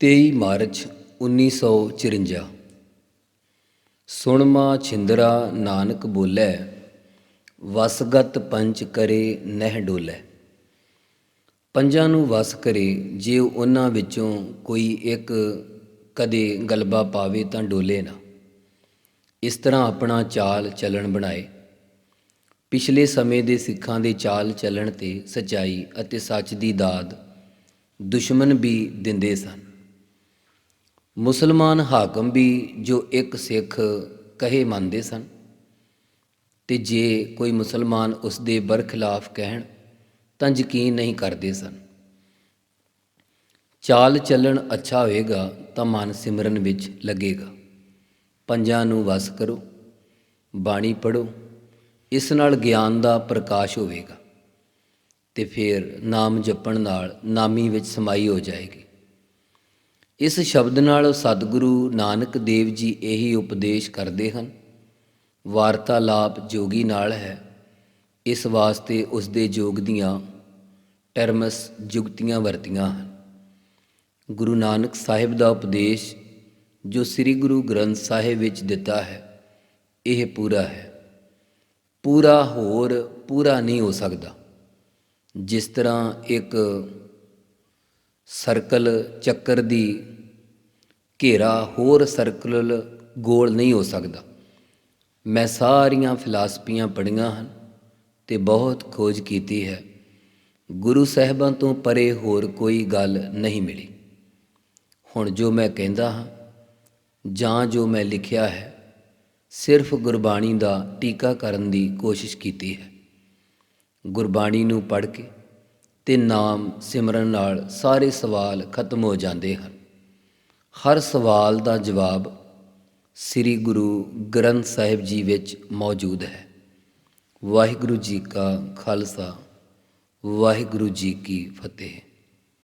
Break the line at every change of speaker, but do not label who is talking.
23 March 1954 ਸੁਣਮਾ ਛਿੰਦਰਾ Nanak ਬੋਲੇ ਵਸਗਤ ਪੰਚ ਕਰੇ ਨਹਿ ਡੋਲੇ। ਪੰਜਾਂ ਨੂੰ ਵਸ ਕਰੇ, ਜੇ ਉਹਨਾਂ ਵਿੱਚੋਂ ਕੋਈ ਇੱਕ ਕਦੇ ਗਲਬਾ ਪਾਵੇ ਤਾਂ ਡੋਲੇ ਨਾ। ਇਸ ਤਰ੍ਹਾਂ ਆਪਣਾ ਚਾਲ ਚੱਲਣ ਬਣਾਏ। ਪਿਛਲੇ ਸਮੇਂ ਦੇ ਸਿੱਖਾਂ ਦੇ ਚਾਲ ਚੱਲਣ ਤੇ ਸਚਾਈ ਅਤੇ ਸੱਚ ਦੀ ਦਾਦ ਦੁਸ਼ਮਣ ਵੀ ਦਿੰਦੇ ਸਨ। ਮੁਸਲਮਾਨ ਹਾਕਮ ਵੀ ਜੋ ਇੱਕ ਸਿੱਖ ਕਹੇ ਮੰਨਦੇ ਸਨ, ਤੇ ਜੇ ਕੋਈ ਮੁਸਲਮਾਨ ਉਸ ਦੇ ਬਰਖਲਾਫ ਕਹਿਣ, ਤਾਂ ਯਕੀਨ ਨਹੀਂ ਕਰਦੇ ਸਨ। ਚਾਲ ਚੱਲਣ ਅੱਛਾ ਹੋਏਗਾ ਤਾਂ ਮਨ ਸਿਮਰਨ ਵਿੱਚ ਲੱਗੇਗਾ। ਪੰਜਾਂ ਨੂੰ ਵਸ ਕਰੋ, ਬਾਣੀ ਪੜੋ ਇਸ ਨਾਲ ਗਿਆਨ ਦਾ ਪ੍ਰਕਾਸ਼ ਹੋਵੇਗਾ, ਤੇ ਫਿਰ ਨਾਮ ਜਪਣ ਨਾਲ ਨਾਮੀ ਵਿੱਚ ਸਮਾਈ ਹੋ ਜਾਏਗੀ। ਇਸ ਸ਼ਬਦ ਨਾਲ ਸਤਿਗੁਰੂ ਨਾਨਕ ਦੇਵ ਜੀ ਇਹੀ ਉਪਦੇਸ਼ ਕਰਦੇ ਹਨ। ਵਾਰਤਾਲਾਪ ਜੋਗੀ ਨਾਲ ਹੈ। ਇਸ ਵਾਸਤੇ ਉਸ ਦੇ ਜੋਗ ਦੀਆਂ ਟਰਮਸ ਜੁਗਤੀਆਂ ਵਰਤੀਆਂ ਹਨ। ਗੁਰੂ ਨਾਨਕ ਸਾਹਿਬ ਦਾ ਉਪਦੇਸ਼ ਜੋ ਸ੍ਰੀ ਗੁਰੂ ਗ੍ਰੰਥ ਸਾਹਿਬ ਵਿੱਚ ਦਿੱਤਾ ਹੈ, ਇਹ ਪੂਰਾ ਹੈ। ਪੂਰਾ ਹੋਰ ਪੂਰਾ ਨਹੀਂ ਹੋ ਸਕਦਾ। ਜਿਸ ਤਰ੍ਹਾਂ ਇੱਕ ਸਰਕਲ ਚੱਕਰ ਦੀ ਘੇਰਾ ਹੋਰ ਸਰਕਲ ਗੋਲ ਨਹੀਂ ਹੋ ਸਕਦਾ। ਮੈਂ ਸਾਰੀਆਂ ਫਿਲਾਸਫੀਆਂ ਪੜ੍ਹੀਆਂ ਹਨ ਤੇ ਬਹੁਤ ਖੋਜ ਕੀਤੀ ਹੈ। ਗੁਰੂ ਸਾਹਿਬਾਂ ਤੋਂ ਪਰੇ ਹੋਰ ਕੋਈ ਗੱਲ ਨਹੀਂ ਮਿਲੀ। ਹੁਣ ਜੋ ਮੈਂ ਕਹਿੰਦਾ ਹਾਂ ਜਾਂ ਜੋ ਮੈਂ ਲਿਖਿਆ ਹੈ, ਸਿਰਫ ਗੁਰਬਾਣੀ ਦਾ ਟੀਕਾ ਕਰਨ ਦੀ ਕੋਸ਼ਿਸ਼ ਕੀਤੀ ਹੈ। ਗੁਰਬਾਣੀ ਨੂੰ ਪੜ੍ਹ ਕੇ ਤੇ ਨਾਮ ਸਿਮਰਨ ਨਾਲ ਸਾਰੇ ਸਵਾਲ ਖਤਮ ਹੋ ਜਾਂਦੇ ਹਨ। ਹਰ ਸਵਾਲ ਦਾ ਜਵਾਬ ਸ੍ਰੀ ਗੁਰੂ ਗ੍ਰੰਥ ਸਾਹਿਬ ਜੀ ਵਿੱਚ ਮੌਜੂਦ ਹੈ। ਵਾਹਿਗੁਰੂ ਜੀ ਕਾ ਖਾਲਸਾ, ਵਾਹਿਗੁਰੂ ਜੀ ਕੀ ਫਤਿਹ।